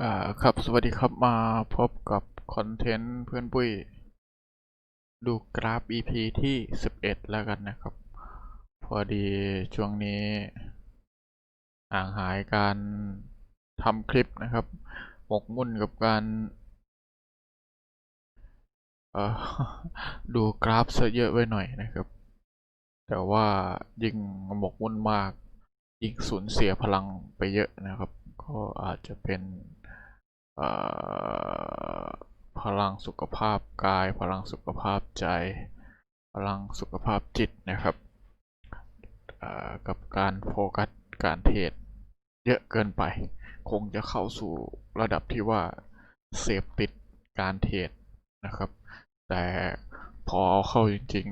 อ่าครับสวัสดีครับมาพบกับคอนเทนต์เพื่อนปุ้ย ดูกราฟ EP ที่ 11 แล้วกันนะครับ พอดีช่วงนี้ห่างหายการทำคลิปนะครับหมกมุ่นกับการเอ่อดูกราฟซะเยอะไว้หน่อยนะครับ แต่ว่ายิ่งหมกมุ่นมาก ยิ่งสูญเสียพลังไปเยอะนะครับ ก็อาจจะเป็น พลังสุขภาพกาย พลังสุขภาพใจ พลังสุขภาพจิตนะครับกับการโฟกัสการเทรดเยอะเกินไป คงจะเข้าสู่ระดับที่ว่าเสพติดการเทรดนะครับ แต่พอเอาเข้าจริง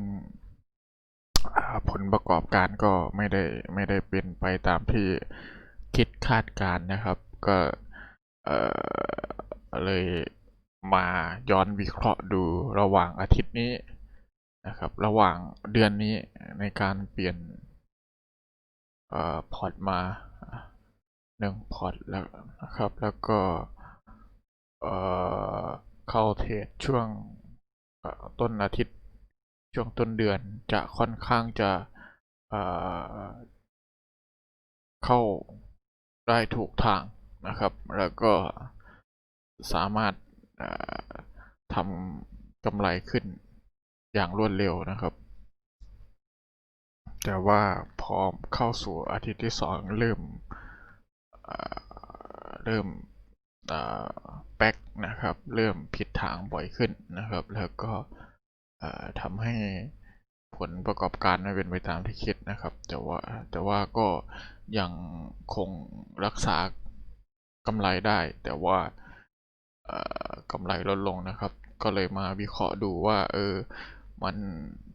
ๆ ผลประกอบการก็ไม่ได้ไม่ได้เป็นไปตามที่คิดคาดการณ์นะครับ ก็ เอ่อเลยมาย้อนวิเคราะห์ดูระหว่างอาทิตย์นี้นะครับ ระหว่างเดือนนี้ในการเปลี่ยนเอ่อพอร์ตมาหนึ่งพอร์ตแล้วนะครับ แล้วก็เอ่อเข้าเทรดช่วงต้นอาทิตย์ช่วงต้นเดือนจะค่อนข้างจะเเข้าได้ถูกทาง นะครับ แล้วก็สามารถทำกำไรขึ้นอย่างรวดเร็วนะครับ แต่ว่าพอเข้าสู่อาทิตย์ที่สองเริ่มเริ่มแบ็กนะครับ เริ่มผิดทางบ่อยขึ้นนะครับ แล้วก็ทำให้ผลประกอบการไม่เป็นไปตามที่คิดนะครับ แต่ว่าแต่ว่าก็ยังคงรักษา กำไรได้ แต่ว่ากำไรลดลงนะครับ ก็เลยมาวิเคราะห์ดูว่า เออ มัน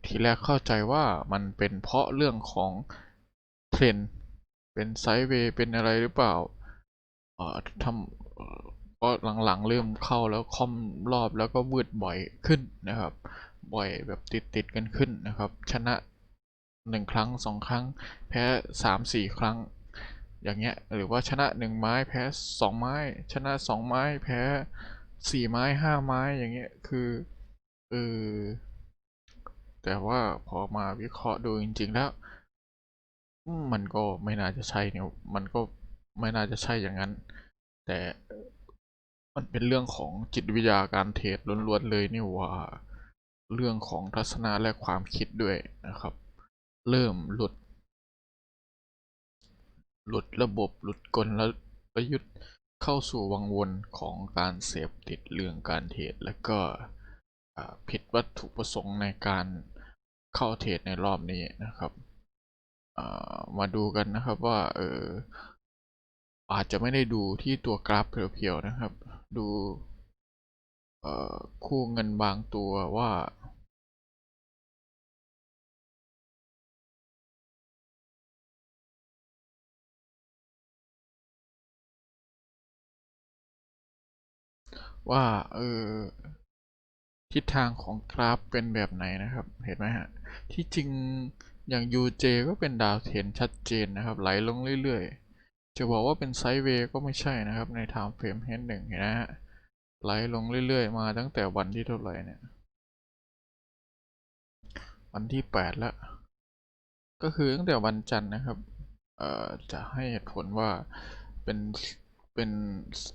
ทีแรกเข้าใจว่ามันเป็นเพราะเรื่องของเทรนเป็นไซด์เวย์เป็นอะไรหรือเปล่าเอ่อทำก็หลังๆเริ่มเข้าแล้วคอมรอบแล้วก็วืดบ่อยขึ้นนะครับ บ่อยแบบติดๆกันขึ้นนะครับ ชนะหนึ่งครั้งสองครั้ง แพ้สามสี่ครั้ง อย่างเงี้ยหรือว่าชนะหนึ่งไม้แพ้สองไม้ ชนะสองไม้แพ้สี่ไม้ห้าไม้อย่างเงี้ยคือเออแต่ว่าพอมาวิเคราะห์ดูจริง ๆ แล้ว มันก็ไม่น่าจะใช่เนี่ยมันก็ไม่น่าจะใช่อย่างนั้น แต่มันเป็นเรื่องของจิตวิทยาการเทรดล้วนๆเลยนี่ว่า เรื่องของทัศนะและความคิดด้วยนะครับ เริ่มหลุด หลุดระบบหลุดกลยุทธ์เข้าสู่วังวนของการเสพติดเรื่องการเทรดและก็ผิดวัตถุประสงค์ในการเข้าเทรดในรอบนี้นะครับมาดูกันนะครับว่าเอออาจจะไม่ได้ดูที่ตัวกราฟเพียวๆนะครับ ดูคู่เงินบางตัวว่า ว่าเออทิศทางของกราฟเป็นแบบไหนนะครับ เห็นไหมฮะ ที่จริงอย่าง UJ ก็เป็นดาวเทรนชัดเจนนะครับ ไหลลงเรื่อยๆ จะบอกว่าเป็นไซด์เวย์ก็ไม่ใช่นะครับ ใน time frame H1 เห็นนะฮะ ไหลลงเรื่อยๆ มาตั้งแต่วันที่เท่าไหร่เนี่ย วันที่แปดแล้ว ก็คือตั้งแต่วันจันทร์นะครับ เอ่อ จะให้เหตุผลว่าเป็นเป็น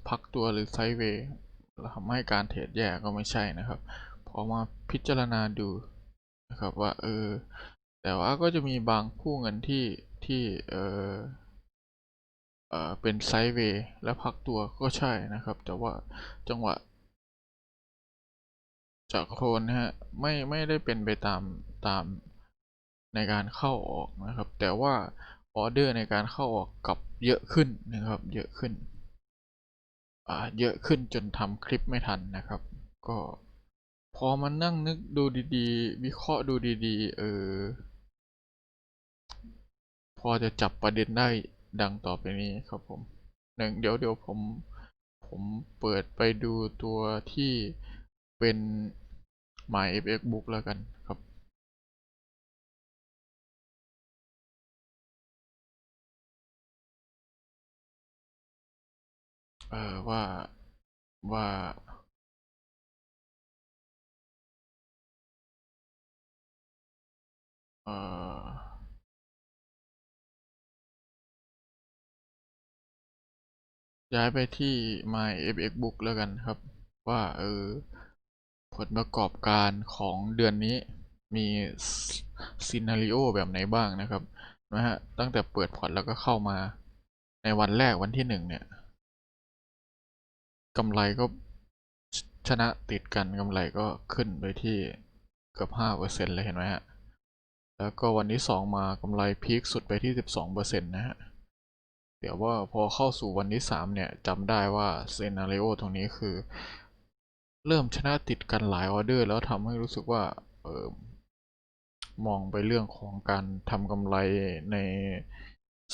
พักตัวหรือไซด์เวย์ ทำให้การเทรดแย่ก็ไม่ใช่นะครับ พอมาพิจารณาดูนะครับว่าเออแต่ว่าก็จะมีบางคู่เงินที่ที่เออเออเป็นไซด์เวย์และพักตัวก็ใช่นะครับ แต่ว่าจังหวะ จากโคนนะฮะไม่ไม่ได้เป็นไปตามตามในการเข้าออกนะครับ แต่ว่าออเดอร์ในการเข้าออกกลับเยอะขึ้นนะครับ เยอะขึ้น เยอะขึ้นจนทำคลิปไม่ทันนะครับ ก็พอมานั่งนึกดูดีๆ วิเคราะห์ดูดีๆ เออ พอจะจับประเด็นได้ดังต่อไปนี้ครับผมหนึ่งเดี๋ยวเดี๋ยวผมผมเปิดไปดูตัวที่เป็น MyFX Book แล้วกันครับ เออว่าว่าเออย้ายไปที่ My FX Book แล้วกันครับ ว่า เออ ผลประกอบการของเดือนนี้มีซีนารีโอแบบไหนบ้างนะครับนะฮะตั้งแต่เปิดพอร์ตแล้วก็เข้ามาในวันแรกวันที่หนึ่งเนี่ย กำไรก็ชนะติดกันกำไรก็ขึ้นไปที่เกือบห้าเปอร์เซ็นต์เลยเห็นไหมฮะ แล้วก็วันที่สองมากำไรพีคสุดไปที่สิบสองเปอร์เซ็นต์นะฮะ เดี๋ยวว่าพอเข้าสู่วันที่สามเนี่ยจำได้ว่าเซนาริโอตรงนี้คือ เริ่มชนะติดกันหลายออเดอร์ แล้วทำให้รู้สึกว่าเออมองไปเรื่องของการทำกำไรใน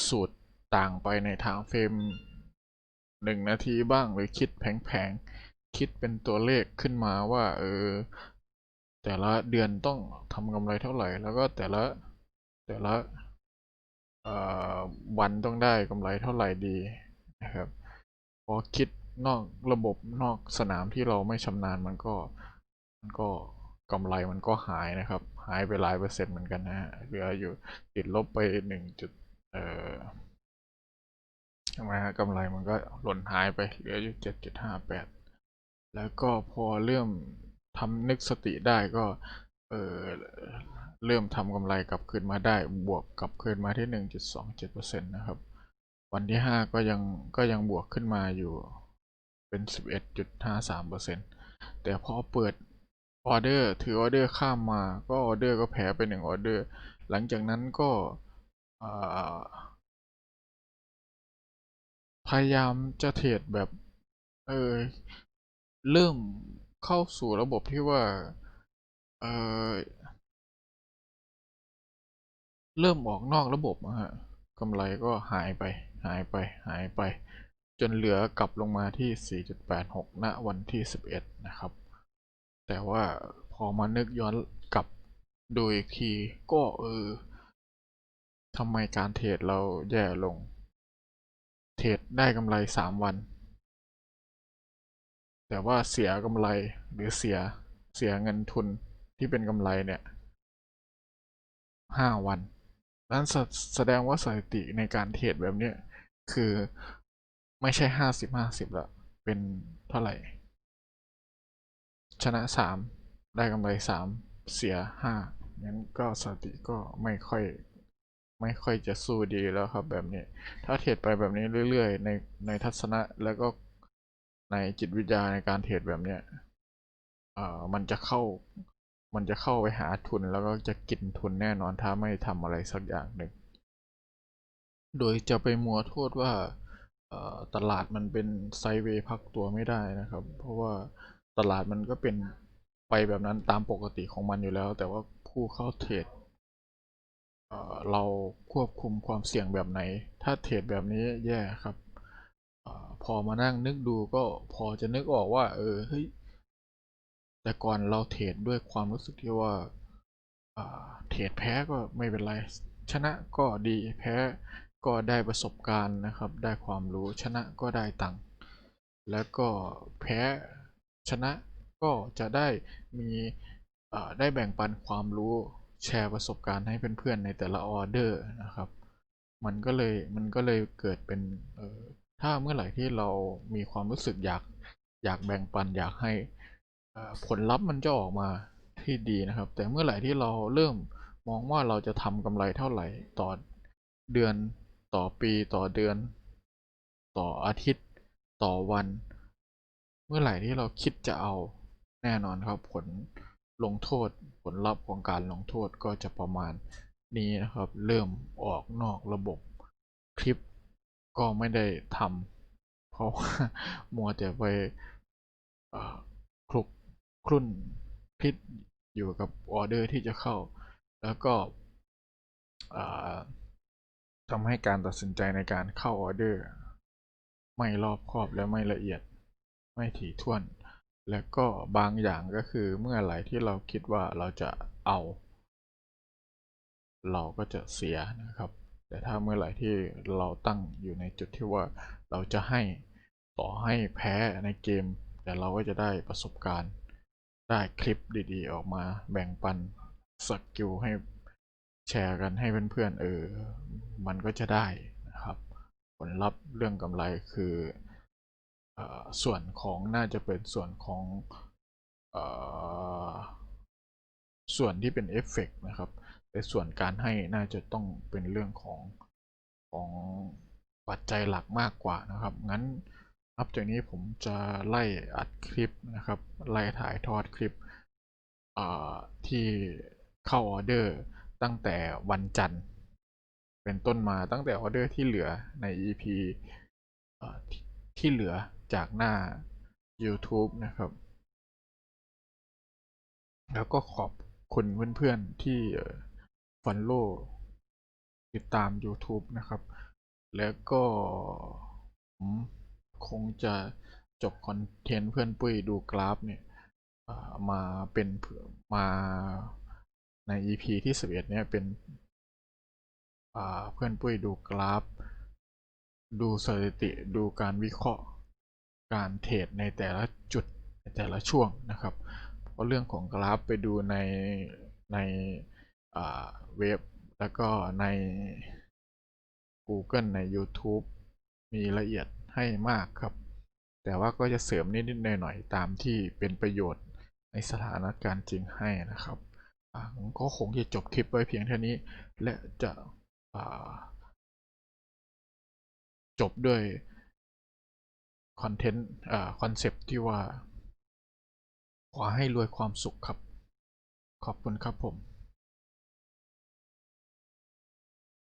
สูตรต่างไปในทางเฟรม หนึ่งนาทีบ้างหรือคิดแผงๆ คิดเป็นตัวเลขขึ้นมาว่า เออ แต่ละเดือนต้องทำกำไรเท่าไหร่ แล้วก็แต่ละแต่ละวันต้องได้กำไรเท่าไหร่ดีนะครับพอคิดนอกระบบนอกสนามที่เราไม่ชำนาญมันก็มันก็กำไรมันก็หายนะครับ หายไปหลายเปอร์เซ็นต์เหมือนกันนะฮะเหลืออยู่ติดลบไปหนึ่งจุดเอ่อ ช่ไหมฮะกำไรมันก็หล่นหายไปเหลืออยู่เจ็ดจุดห้าแปดแล้วก็พอเริ่มทำนึกสติได้ก็เออเริ่มทำกำไรกลับคืนมาได้บวกกลับคืนมาที่1.27%นตนะครับ วันที่5ก็ยังก็ยังบวกขึ้นมาอยู่เป็น11.53%แต่พอเปิดออเดอร์ถือออเดอร์ข้ามมาก็ออเดอร์ก็แพ้ไป1ออเดอร์ หลังจากนั้นก็อ่า พยายามจะเทรดแบบ เออ เริ่มเข้าสู่ระบบที่ว่า เออเริ่มออกนอกระบบอะฮะกำไรก็หายไป หายไป หายไป จนเหลือกลับลงมาที่ 4.86 ณ วันที่ 11 นะครับ แต่ว่าพอมานึกย้อนกลับดูอีกทีก็เออทำไมการเทรดเราแย่ลง เทรดได้กำไร3วัน แต่ว่าเสียกำไรหรือเสียเสียเงินทุนที่เป็นกำไรเนี่ยห้าวันนั้นแสดงว่าสถิติในการเทรดแบบนี้คือไม่ใช่ห้าสิบห้าสิบละเป็นเท่าไหร่ ชนะสามได้กำไรสามเสียห้างั้นก็สถิติก็ไม่ค่อย ไม่ค่อยจะสู้ดีแล้วครับแบบนี้ ถ้าเทรดไปแบบนี้เรื่อยๆ ในในทัศนะแล้วก็ในจิตวิทยาในการเทรดแบบเนี้ยเอ่อมันจะเข้า มันจะเข้าไปหาทุนแล้วก็จะกินทุนแน่นอนถ้าไม่ทำอะไรสักอย่างหนึ่ง โดยจะไปมัวโทษว่าเอ่อตลาดมันเป็นไซเวย์พักตัวไม่ได้นะครับ เพราะว่าตลาดมันก็เป็นไปแบบนั้นตามปกติของมันอยู่แล้ว แต่ว่าผู้เข้าเทรด เเราควบคุมความเสี่ยงแบบไหน ถ้าเทรดแบบนี้แย่ครับอพอมานั่งนึกดูก็พอจะนึกออกว่า เออเฮ้ยแต่ก่อนเราเทรดด้วยความรู้สึกที่ว่าเทรดแพ้ก็ไม่เป็นไร ชนะก็ดีแพ้ก็ได้ประสบการณ์นะครับ ได้ความรู้ชนะก็ได้ตังค์แล้วก็แพ้ชนะก็จะได้มีได้แบ่งปันความรู้ แชร์ประสบการณ์ให้เพื่อนๆในแต่ละออเดอร์นะครับ มันก็เลยมันก็เลยเกิดเป็นถ้าเมื่อไหร่ที่เรามีความรู้สึกอยากอยากแบ่งปันอยากให้ผลลัพธ์มันจะออกมาที่ดีนะครับ แต่เมื่อไหร่ที่เราเริ่มมองว่าเราจะทำกำไรเท่าไหร่ต่อเดือนต่อปีต่อเดือน ต่ออาทิตย์ต่อวัน เมื่อไหร่ที่เราคิดจะเอาแน่นอนครับผล ลงโทษผลลัพธ์ของการลงโทษก็จะประมาณนี้นะครับ เริ่มออกนอกระบบคลิปก็ไม่ได้ทำเพราะว่ามัวแต่ไปคลุกคลุ่นพิษอยู่กับออเดอร์ที่จะเข้า แล้วก็ทำให้การตัดสินใจในการเข้าออเดอร์ ไม่รอบคอบและไม่ละเอียดไม่ถี่ถ้วน และก็บางอย่างก็คือเมื่อไหร่ที่เราคิดว่าเราจะเอา เราก็จะเสียนะครับ แต่ถ้าเมื่อไหร่ที่เราตั้งอยู่ในจุดที่ว่าเราจะให้ต่อให้แพ้ในเกม แต่เราก็จะได้ประสบการณ์ได้คลิปดีๆ ออกมาแบ่งปันสกิลให้แชร์กันให้เพื่อนๆเออ มันก็จะได้นะครับ ผลลัพธ์เรื่องกำไรคือเออ ส่วนของน่าจะเป็นส่วนของอส่วนที่เป็นเอฟเฟกต์นะครับแต่ส่วนการให้น่าจะต้องเป็นเรื่องของของปัจจัยหลักมากกว่านะครับ งั้นนับจากนี้ผมจะไล่อัดคลิปนะครับ ไล่ถ่ายทอดคลิปที่เข้าออเดอร์ตั้งแต่วันจันทร์ เป็นต้นมาตั้งแต่ออเดอร์ที่เหลือใน EP เอ่อที่ที่เหลือ จากหน้า YouTube นะครับ แล้วก็ขอบคุณเพื่อนๆที่ฟันโลติดตาม YouTube นะครับ แล้วก็ผมคงจะจบคอนเทนต์เพื่อนปุ้ยดูกราฟเนี่ยมาเป็นมาใน EP ที่ 11 เนี่ยเป็นเพื่อนปุ้ยดูกราฟ ดูสถิติดูการวิเคราะห์ การเทรดในแต่ละจุดในแต่ละช่วงนะครับ เพราะเรื่องของกราฟไปดูในในเว็บแล้วก็ใน Google ใน YouTube มีละเอียดให้มากครับ แต่ว่าก็จะเสริมนิดๆหน่อยๆตามที่เป็นประโยชน์ในสถานการณ์จริงให้นะครับก็คงจะจบคลิปไว้เพียงเท่านี้ และจะจบด้วย คอนเทนต์อ่อคอนเซปต์ที่ว่า ขอให้รวยความสุขครับ ขอบคุณครับผม